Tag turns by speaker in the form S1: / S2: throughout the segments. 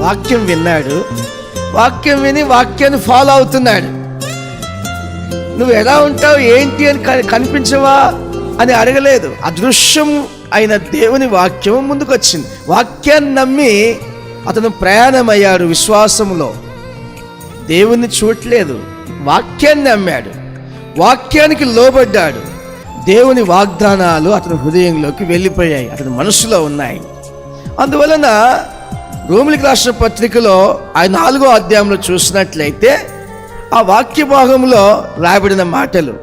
S1: వాక్యం విన్నాడు. వాక్యం విని వాక్యాన్ని ఫాలో అవుతున్నాడు. నువ్వు ఎలా ఉంటావు ఏంటి అని కనిపించవా అని అడగలేదు. అదృశ్యం అయిన దేవుని వాక్యం ముందుకు వచ్చింది వాక్యాన్ని నమ్మి అతను ప్రయాణమయ్యాడు విశ్వాసంలో దేవుణ్ణి చూడలేదు. వాక్యాన్ని నమ్మాడు. వాక్యానికి లోబడ్డాడు. దేవుని వాగ్దానాలు అతని హృదయంలోకి వెళ్ళిపోయాయి. అతని మనసులో ఉన్నాయి. అందువలన రోమిలికి రాష్ట్ర పత్రికలో ఆ నాలుగో అధ్యాయంలో చూసినట్లయితే ఆ వాక్య భాగంలో రాయబడిన మాటలు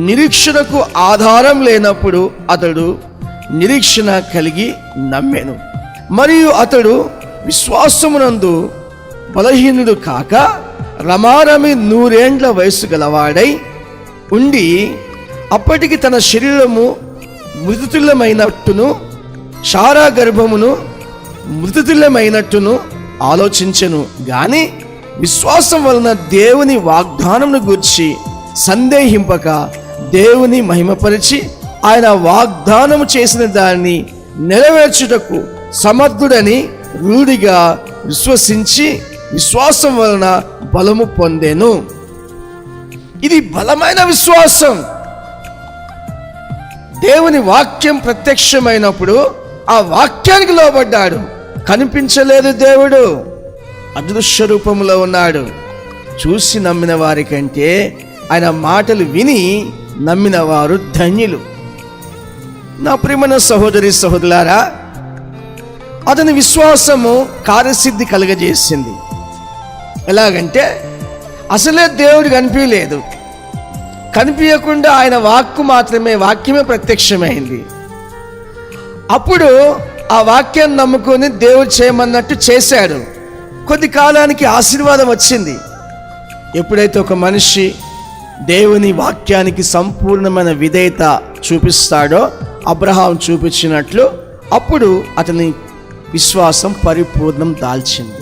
S1: నిరీక్షణకు ఆధారం లేనప్పుడు అతడు నిరీక్షణ కలిగి నమ్మెను. మరియు అతడు విశ్వాసమునందు బలహీనుడు కాక రమారమి నూరేండ్ల వయసు గలవాడై ఉండి అప్పటికి తన శరీరము మృతుతుల్యమైనట్టును శారా గర్భమును మృతుతుల్యమైనట్టును ఆలోచించెను. గాని విశ్వాసం వలన దేవుని వాగ్దానమును గూర్చి సందేహింపక దేవుని మహిమపరిచి ఆయన వాగ్దానము చేసిన దాన్ని నెరవేర్చుటకు సమర్థుడని రూఢిగా విశ్వసించి విశ్వాసం వలన బలము పొందేను. ఇది బలమైన విశ్వాసం. దేవుని వాక్యం ప్రత్యక్షమైనప్పుడు ఆ వాక్యానికి లోబడ్డాడు. కనిపించలేదు దేవుడు. అదృశ్య రూపంలో ఉన్నాడు. చూసి నమ్మిన వారికంటే ఆయన మాటలు విని నమ్మిన వారు ధన్యులు. నా ప్రియమైన సహోదరి సహోదరులారా అతని విశ్వాసము కార్యసిద్ధి కలగజేసింది. ఎలాగంటే అసలే దేవుడు కనిపించలేదు. కనిపించకుండా ఆయన వాక్కు మాత్రమే వాక్యమే ప్రత్యక్షమైంది. అప్పుడు ఆ వాక్యాన్ని నమ్ముకొని దేవుడు చేయమన్నట్టు చేశాడు. కొద్ది కాలానికి ఆశీర్వాదం వచ్చింది. ఎప్పుడైతే ఒక మనిషి దేవుని వాక్యానికి సంపూర్ణమైన విధేయత చూపిస్తాడో అబ్రహాం చూపించినట్లు అప్పుడు అతని విశ్వాసం పరిపూర్ణం దాల్చింది.